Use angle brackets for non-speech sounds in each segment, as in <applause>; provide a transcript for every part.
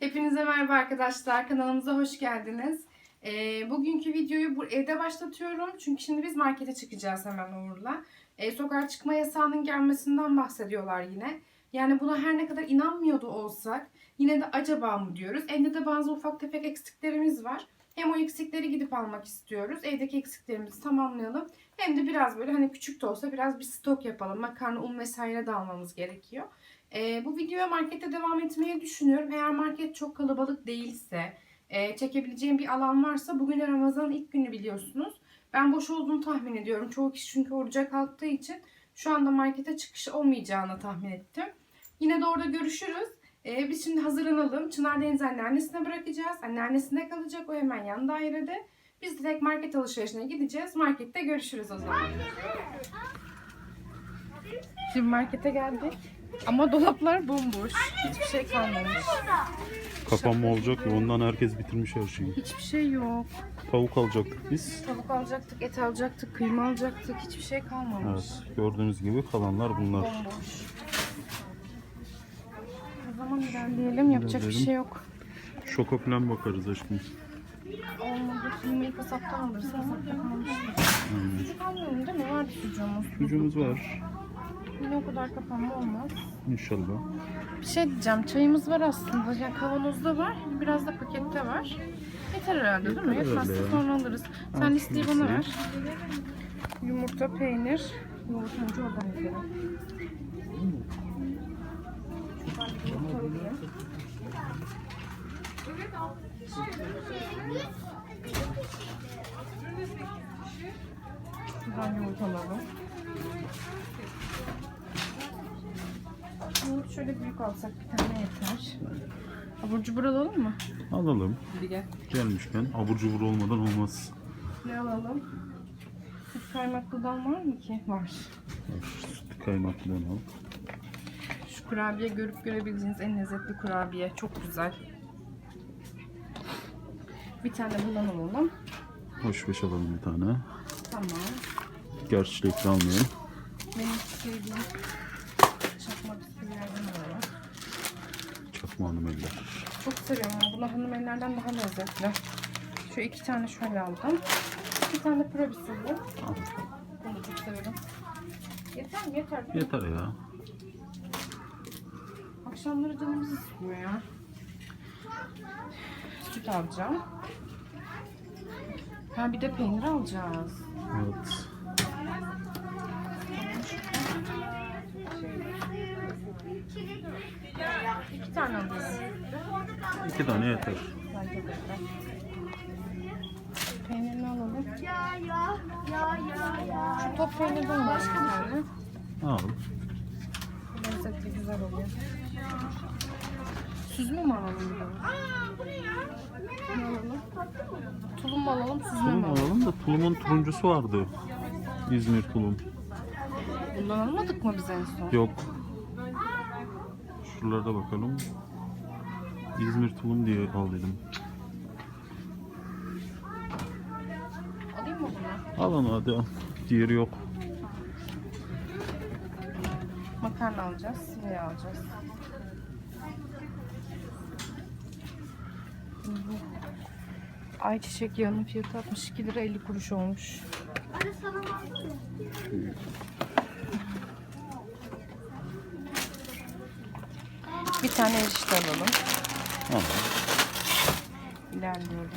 Hepinize merhaba arkadaşlar. Kanalımıza hoş geldiniz. Ee, bugünkü videoyu bu evde başlatıyorum. Çünkü şimdi biz markete çıkacağız hemen Uğur'la. Ee, sokağa çıkma yasağının gelmesinden bahsediyorlar yine. Yani buna her ne kadar inanmıyordu olsak yine de acaba mı diyoruz. Evde de bazı ufak tefek eksiklerimiz var. Hem o eksikleri gidip almak istiyoruz. Evdeki eksiklerimizi tamamlayalım. Hem de biraz böyle hani küçük de olsa biraz bir stok yapalım. Makarna, un vesaire de almamız gerekiyor. Ee, bu videoya markette devam etmeyi düşünüyorum. Eğer market çok kalabalık değilse, e, çekebileceğim bir alan varsa bugün Ramazan'ın ilk günü biliyorsunuz. Ben boş olduğunu tahmin ediyorum. Çoğu kişi çünkü oruca kalktığı için şu anda markete çıkış olmayacağını tahmin ettim. Yine de orada görüşürüz. Ee, biz şimdi hazırlanalım. Çınar Deniz anneannesine bırakacağız. Anneannesinde kalacak. O hemen yan dairede. Biz direkt market alışverişine gideceğiz. Markette görüşürüz o zaman. Şimdi markete geldik. Ama dolaplar bomboş. Hiçbir şey kalmamış. Kapanma olacak ya ondan herkes bitirmiş her şeyi. Hiçbir şey yok. Tavuk alacaktık biz. Tavuk alacaktık, et alacaktık, kıyma alacaktık. Hiçbir şey kalmamış. Evet gördüğünüz gibi kalanlar bunlar. Bomboş. O zaman ilerleyelim. Yapacak bir şey yok. Şoka falan bakarız aşkım. Olmadı. Kıymayı kasaptan. Aynen. Sucuk almıyorum değil mi? Var sucuğumuz. Gücümüz var. Yine o kadar kapanma olmaz. İnşallah. Bir şey diyeceğim. Çayımız var aslında. Yani kavanozda var. Biraz da pakette var. Yeter herhalde değil mi? Yeter Yetmezse ya. sonra alırız. Sen Al listeyi bana ver. Yumurta, peynir. Yumurta önce oradan gidelim. Şuradan yumurta Yumurta şöyle büyük alsak bir tane yeter. Abur cubur alalım mı? Alalım. Hadi gel. Gelmişken abur cubur olmadan olmaz. Ne alalım? Süt kaymaklıdan var mı ki? Var. Süt kaymaklıdan al. Şu kurabiye görüp görebileceğiniz en lezzetli kurabiye. Çok güzel. Bir tane bundan alalım. Hoş beş alalım bir tane. Tamam. Gerçi almayalım. Benim sevdiğim çakma bisküvilerden alalım. Çakma hanım eller. Çok seviyorum ama bunlar hanım ellerden daha lezzetli. Şu iki tane şöyle aldım. Bir tane pro bisküvi. Al. Bunu çok severim. Yeter mi? Yeter. değil mi? Yeter ya. Akşamları canımız istiyor ya. Süt alacağım. Ha bir de peynir alacağız. Evet. İki tane alıyorum. İki tane yeter. Peynirini alalım. Ya ya ya ya ya. Şu top peynirden var bir tane. Al. Lezzetli güzel oluyor. Süzme mi alalım ne alalım? Tulum mu alalım, süzme Tulum mi alalım? alalım da tulumun turuncusu vardı. İzmir tulum. Bundan almadık mı biz en son? Yok. Şuralarda bakalım. İzmir tulum diye al dedim. Alayım mı bunu? Al onu hadi al. Diğeri yok. Makarna alacağız, sıvı alacağız. Ayçiçek yağının fiyatı 62 lira 50 kuruş olmuş. Anne sana baktım. Bir tane erişte alalım. Al. İlerliyorum.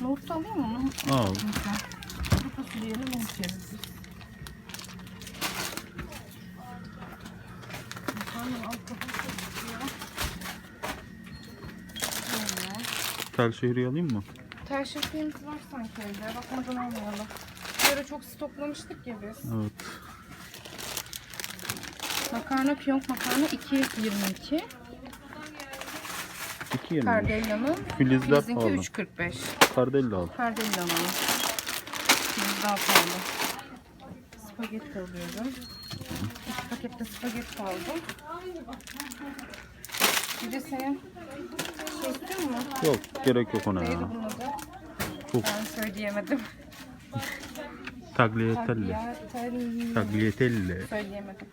Nohut da alayım mı? Nohut Al. Kuru fasulyeyle nohut yeriz. Tel şehri alayım mı? Tel şefliğimiz var sanki evde. Bakmadan almayalım. Ara çok stoklamıştık ya biz. Evet. Makarna, piyonk makarna 2.22. İki yemek. Cardella'nın Filizler Filizinki pahalı. 3.45. Kardella al. Cardella alalım. Filiz daha pahalı. Spagetti alıyorum. İki pakette spagetti aldım. Bir de senin şey istiyor mu? Yok gerek yok ona Neydi ya. bunun adı? Çok Ben söyleyemedim. <laughs> Tagliatelle. Tagliatelle. Tagliatelle. Söyleyemedim.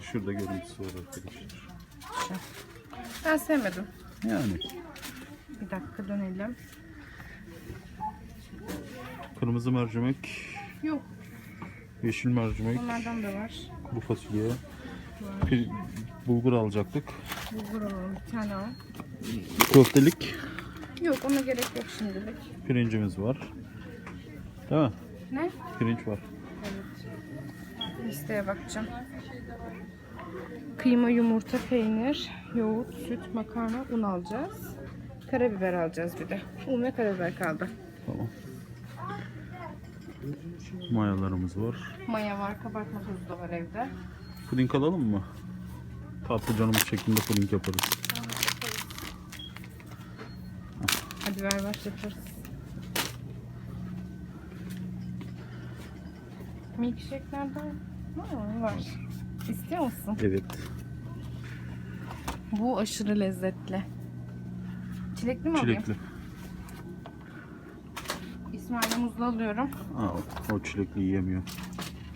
Şurada görüntüsü var arkadaşlar. Ben sevmedim. Yani Bir dakika dönelim. kırmızı mercimek, Yok yeşil mercimek, onlardan da var. kuru fasulye, pir- bulgur alacaktık. Bulgur alalım bir tane al. Köftelik Yok ona gerek yok şimdilik. pirincimiz var. Değil mi? Ne? Pirinç var. Evet. Listeye bakacağım. Kıyma, yumurta, peynir, yoğurt, süt, makarna, un alacağız. Karabiber alacağız bir de. Un ve karabiber kaldı. Tamam. Mayalarımız var. Maya var, kabartma tozu da var evde. Puding alalım mı? Tatlı canımız şeklinde puding yaparız. Hadi ver başlatırız. Milkshake'lerden var. var. İstiyor musun? Evet. Bu aşırı lezzetli. Çilekli mi alayım? Çilekli. İsmail'e muzlu alıyorum. Aa, o çilekli yiyemiyor.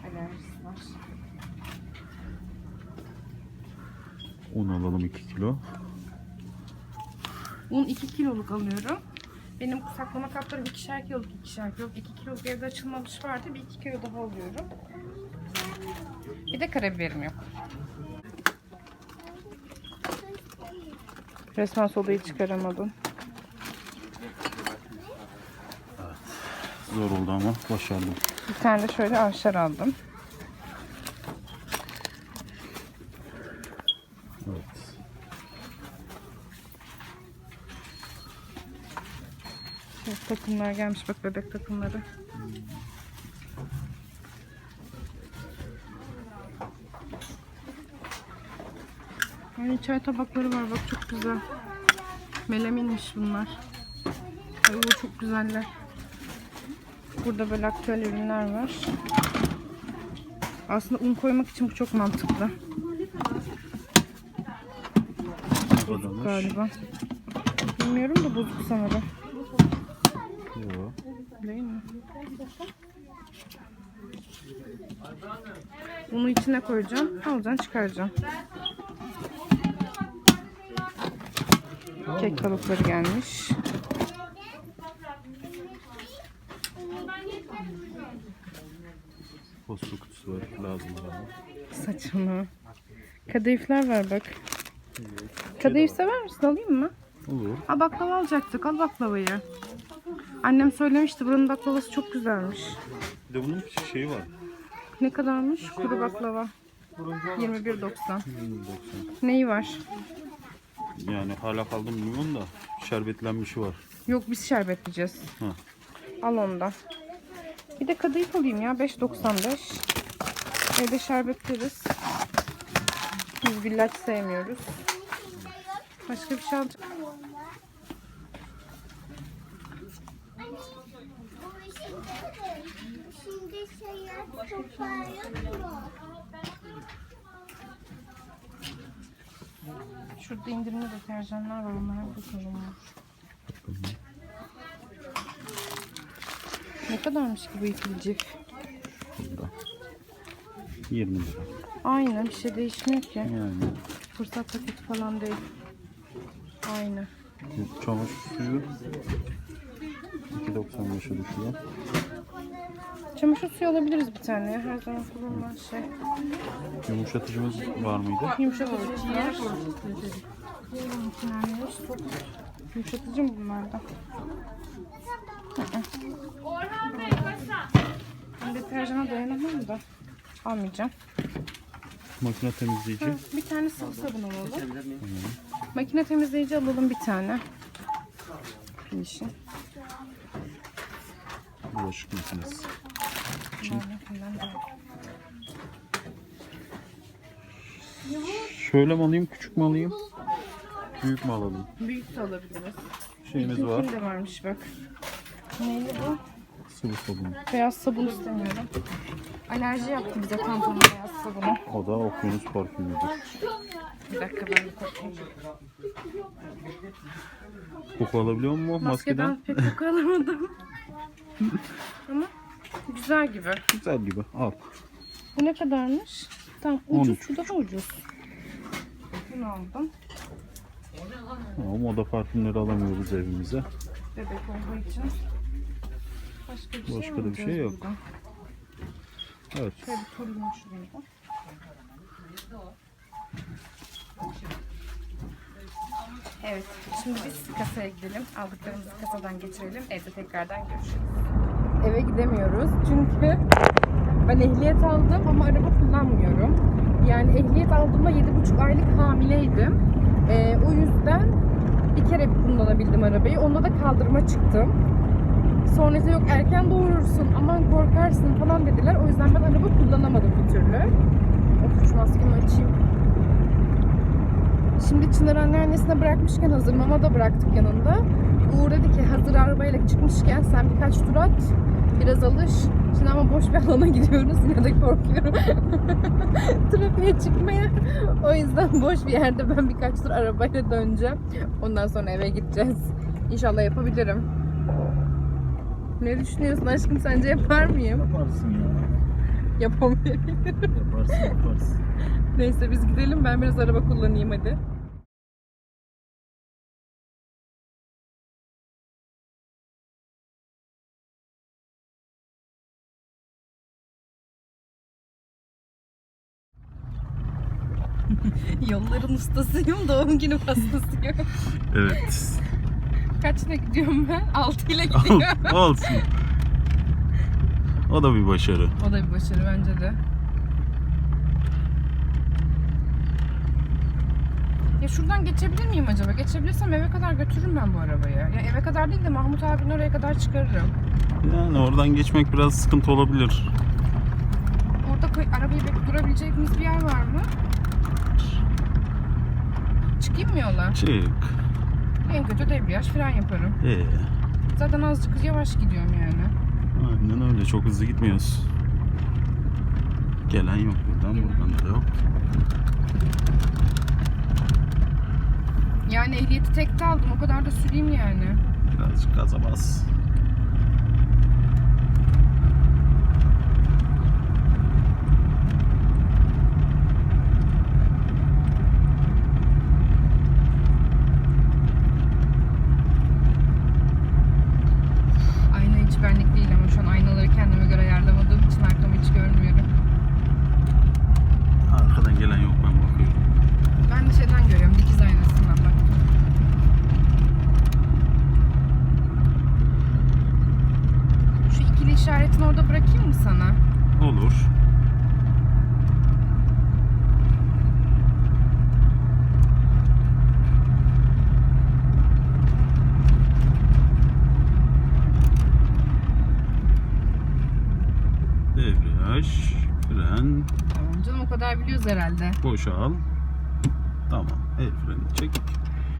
Alerjisi var. Un alalım 2 kilo. Un 2 kiloluk alıyorum. Benim saklama kaplarım ikişer kiloluk, ikişer kiloluk. 2 kiloluk evde açılmamış vardı. Bir 2 kilo daha alıyorum. Bir de karabiberim yok. Resmen sodayı çıkaramadım. Zor oldu ama başardım. Bir tane de şöyle arşar aldım. Evet. Şöyle takımlar gelmiş bak bebek takımları. Yani çay tabakları var bak çok güzel. Melaminmiş bunlar. Ay bu çok güzeller. Burada böyle aktüel ürünler var. Aslında un koymak için bu çok mantıklı. Bozulmuş. Galiba. Bilmiyorum da bozuk sanırım. Yo. Değil mi? Bunu içine koyacağım. Alacaksın çıkaracağım. Kek kalıpları gelmiş. Posta kutusu var. Lazım bana. Saçını. Kadayıflar var bak. Kadayıf sever misin? Alayım mı? Olur. Ha baklava alacaktık. Al baklavayı. Annem söylemişti. Buranın baklavası çok güzelmiş. Bir de bunun bir şeyi var. Ne kadarmış? Kuru baklava. 21.90. 190. Neyi var? Yani hala kaldım bilmiyorum da şerbetlenmişi var. Yok biz şerbetleyeceğiz. Ha. Al ondan. Bir de kadayıf alayım ya 5.95. Evde şerbetleriz. Biz güllaç sevmiyoruz. Başka bir şey alacağım. Şimdi şey yap, toparlıyor mu? Şurada indirimli deterjanlar var. Onlara bakalım. Ne kadarmış ki bu ikili cif? Burada. 20 lira. Aynı bir şey değişmiyor ki. Yani Fırsat paketi falan değil. Aynı. çamaşır suyu 2.95'e düşüyor. Çamaşır suyu alabiliriz bir tane ya. Her zaman kullanılan şey. Yumuşatıcımız var mıydı? Yumuşatıcı var. Yumuşatıcı mı bunlarda? Ben deterjana dayanamam da. Almayacağım. Makine temizleyici. Ha, bir tane sıvı sabun alalım. Makine temizleyici alalım bir tane. Finish'in. Bulaşık makinesi. Da. Şöyle mi alayım, küçük mü alayım? Büyük mü alalım? Büyük de alabiliriz. Şeyimiz var. De varmış bak. Neydi bu? Sıvı sabun. Beyaz sabun istemiyorum. Alerji yaptı bize tampon beyaz sabunu. O da okyanus parfümüdür. Bir dakika ben bir. Koku alabiliyor mu maskeden? Maskeden pek koku alamadım. <laughs> Ama Güzel gibi. Güzel gibi. Al. Bu ne kadarmış? Tam ucuz. Şu daha ucuz. Bunu aldım. Tamam o da parfümleri alamıyoruz evimize. Bebek olduğu için. Başka bir şey Başka da bir şey yok. buradan. Evet. Şöyle bir turlayayım şurayı da. Evet, şimdi biz kasaya gidelim. Aldıklarımızı kasadan geçirelim. Evde tekrardan görüşürüz. Eve gidemiyoruz çünkü ben ehliyet aldım ama araba kullanmıyorum. Yani ehliyet aldığımda 7,5 aylık hamileydim. Ee, o yüzden bir kere kullanabildim arabayı. Onda da kaldırıma çıktım. Sonra işte yok erken doğurursun, aman korkarsın falan dediler. O yüzden ben araba kullanamadım bir türlü. Of şu maskemi açayım. Şimdi Çınar anneannesine bırakmışken hazır mama da bıraktık yanında. Uğur dedi ki hazır arabayla çıkmışken sen birkaç tur at, biraz alış. Şimdi ama boş bir alana gidiyoruz <laughs> yine de korkuyorum. <laughs> Trafiğe çıkmaya. O yüzden boş bir yerde ben birkaç tur arabayla döneceğim. Ondan sonra eve gideceğiz. İnşallah yapabilirim. Ne düşünüyorsun aşkım sence yapar mıyım? Yaparsın ya. Yapamıyorum. Yaparsın yaparsın. <laughs> Neyse biz gidelim ben biraz araba kullanayım hadi. <laughs> Yolların ustasıyım, doğum günü pastasıyım. Evet. Kaçla gidiyorum ben? 6 ile gidiyorum. Olsun. O da bir başarı. o da bir başarı bence de. Ya şuradan geçebilir miyim acaba? Geçebilirsem eve kadar götürürüm ben bu arabayı. Ya eve kadar değil de Mahmut abinin oraya kadar çıkarırım. Yani oradan geçmek biraz sıkıntı olabilir. Orada arabayı durabileceğimiz bir yer var mı? Çıkayım mı yola? Çık. En kötü debriyaj fren yaparım. Ee, Zaten azıcık yavaş gidiyorum yani. aynen öyle. Çok hızlı gitmiyoruz. Gelen yok buradan, buradan da yok. Yani ehliyeti tekte aldım. O kadar da süreyim yani. Birazcık gaza bas. Ayna hiç benlik değil ama şu an aynaları kendime göre ayarlamadığım için arkamı hiç görmüyorum. Arkadan gelen yok ben bakıyorum. Ben de şeyden görüyorum. Dikiz aynasından bak. Şu ikili işaretini orada bırakayım mı sana? Olur. Debriyaj, fren, Tamam canım o biliyoruz herhalde. boşal. Tamam. El freni çek.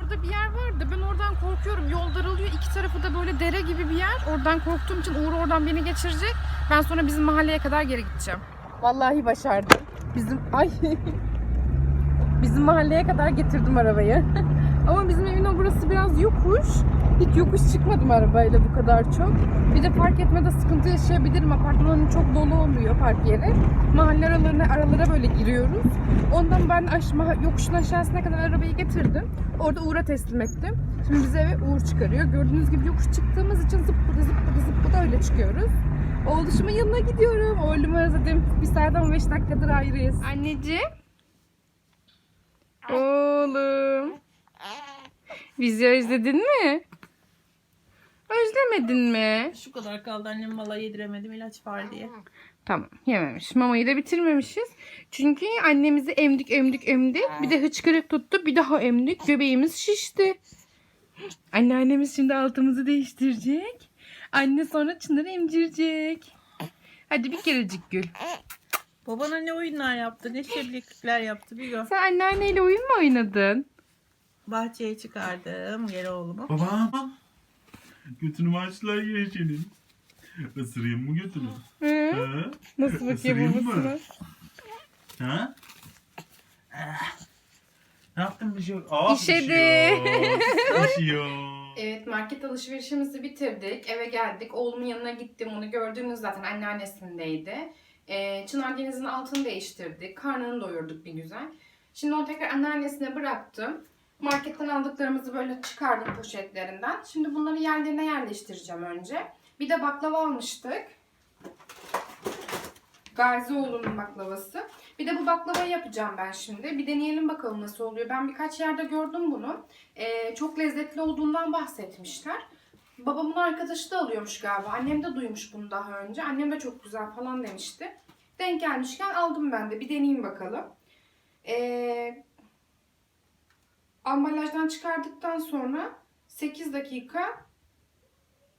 Burada bir yer vardı. Ben oradan korkuyorum. Yol daralıyor. İki tarafı da böyle dere gibi bir yer. Oradan korktuğum için Uğur oradan beni geçirecek. Ben sonra bizim mahalleye kadar geri gideceğim. Vallahi başardım. Bizim ay bizim mahalleye kadar getirdim arabayı. <laughs> Ama bizim evin o burası biraz yokuş. Hiç yokuş çıkmadım arabayla bu kadar çok. Bir de park etmede sıkıntı yaşayabilirim. Apartmanın çok dolu olmuyor park yeri. Mahalle aralarına aralara böyle giriyoruz. Ondan ben aşma, yokuşun aşağısına kadar arabayı getirdim. Orada Uğur'a teslim ettim. Şimdi bize eve Uğur çıkarıyor. Gördüğünüz gibi yokuş çıktığımız için zıppıda zıppıda zıppıda öyle çıkıyoruz. Oğluşumun yanına gidiyorum. Oğlumu özledim. Bir saat 15 dakikadır ayrıyız. Anneciğim. Oğlum. Bizi özledin mi? Özlemedin mi? Şu kadar kaldı annem valla yediremedim ilaç var diye. Tamam yememiş. Mamayı da bitirmemişiz. Çünkü annemizi emdik emdik emdik. Bir de hıçkırık tuttu. Bir daha emdik. Göbeğimiz şişti. Anneannemiz şimdi altımızı değiştirecek. Anne sonra Çınar'ı emcirecek. Hadi bir kerecik gül. Babana ne oyunlar yaptı, ne şeblikler yaptı bir gör. Sen anneanneyle oyun mu oynadın? Bahçeye çıkardım geri oğlumu. Babam. Götünü açtılar yine senin. Isırayım mı götünü? Hı? Ha? Nasıl bakıyor Isırayım mı? babasına? Ha? Ah. Ne yaptın bir şey? Aa, İşedi. düşüyor. Düşüyor. <laughs> Evet market alışverişimizi bitirdik. Eve geldik. Oğlumun yanına gittim. Onu gördüğünüz zaten anneannesindeydi. Ee, Çınar Deniz'in altını değiştirdik. Karnını doyurduk bir güzel. Şimdi onu tekrar anneannesine bıraktım. Marketten aldıklarımızı böyle çıkardım poşetlerinden. Şimdi bunları yerlerine yerleştireceğim önce. Bir de baklava almıştık. Gazioğlu'nun baklavası. Bir de bu baklavayı yapacağım ben şimdi. Bir deneyelim bakalım nasıl oluyor. Ben birkaç yerde gördüm bunu. Ee, çok lezzetli olduğundan bahsetmişler. Babamın arkadaşı da alıyormuş galiba. Annem de duymuş bunu daha önce. Annem de çok güzel falan demişti. Denk gelmişken aldım ben de. Bir deneyeyim bakalım. Ee, ambalajdan çıkardıktan sonra 8 dakika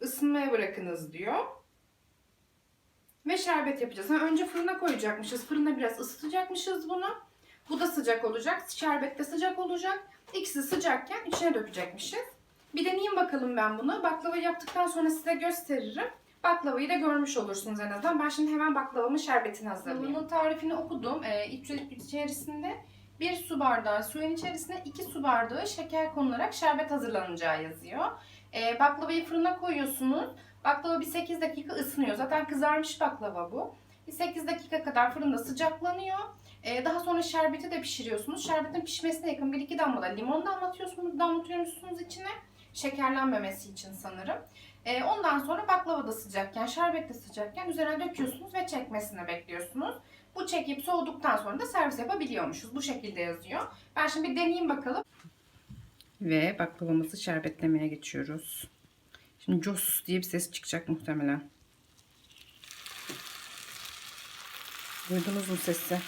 ısınmaya bırakınız diyor. Ve şerbet yapacağız. Ha, önce fırına koyacakmışız. Fırına biraz ısıtacakmışız bunu. Bu da sıcak olacak. Şerbet de sıcak olacak. İkisi sıcakken içine dökecekmişiz. Bir deneyeyim bakalım ben bunu. Baklava yaptıktan sonra size gösteririm. Baklavayı da görmüş olursunuz en azından. Ben şimdi hemen baklavamın şerbetini hazırlayayım. Bunun tarifini okudum. Ee, iç- içerisinde bir su bardağı suyun içerisine 2 su bardağı şeker konularak şerbet hazırlanacağı yazıyor. Ee, baklavayı fırına koyuyorsunuz. Baklava bir 8 dakika ısınıyor. Zaten kızarmış baklava bu. Bir 8 dakika kadar fırında sıcaklanıyor. Ee, daha sonra şerbeti de pişiriyorsunuz. Şerbetin pişmesine yakın 1-2 damla da limon damlatıyorsunuz, damlatıyorsunuz içine. Şekerlenmemesi için sanırım. Ee, ondan sonra baklava da sıcakken, şerbet de sıcakken üzerine döküyorsunuz ve çekmesini bekliyorsunuz. Bu çekip soğuduktan sonra da servis yapabiliyormuşuz. Bu şekilde yazıyor. Ben şimdi bir deneyeyim bakalım. Ve baklavamızı şerbetlemeye geçiyoruz. Şimdi cos diye bir ses çıkacak muhtemelen. Duydunuz mu sesi?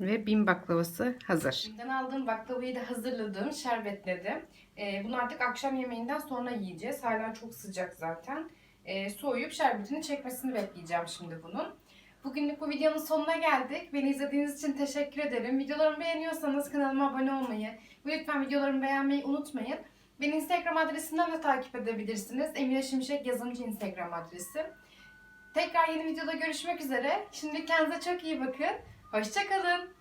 Ve bin baklavası hazır. Binden aldığım baklavayı da hazırladım, şerbetledim. Ee, bunu artık akşam yemeğinden sonra yiyeceğiz. Hala çok sıcak zaten. Ee, soğuyup şerbetini çekmesini bekleyeceğim şimdi bunun. Bugünlük bu videonun sonuna geldik. Beni izlediğiniz için teşekkür ederim. Videolarımı beğeniyorsanız kanalıma abone olmayı ve lütfen videolarımı beğenmeyi unutmayın. Beni Instagram adresinden de takip edebilirsiniz. Emine Şimşek yazımcı Instagram adresi. Tekrar yeni videoda görüşmek üzere. Şimdi kendinize çok iyi bakın. Hoşçakalın.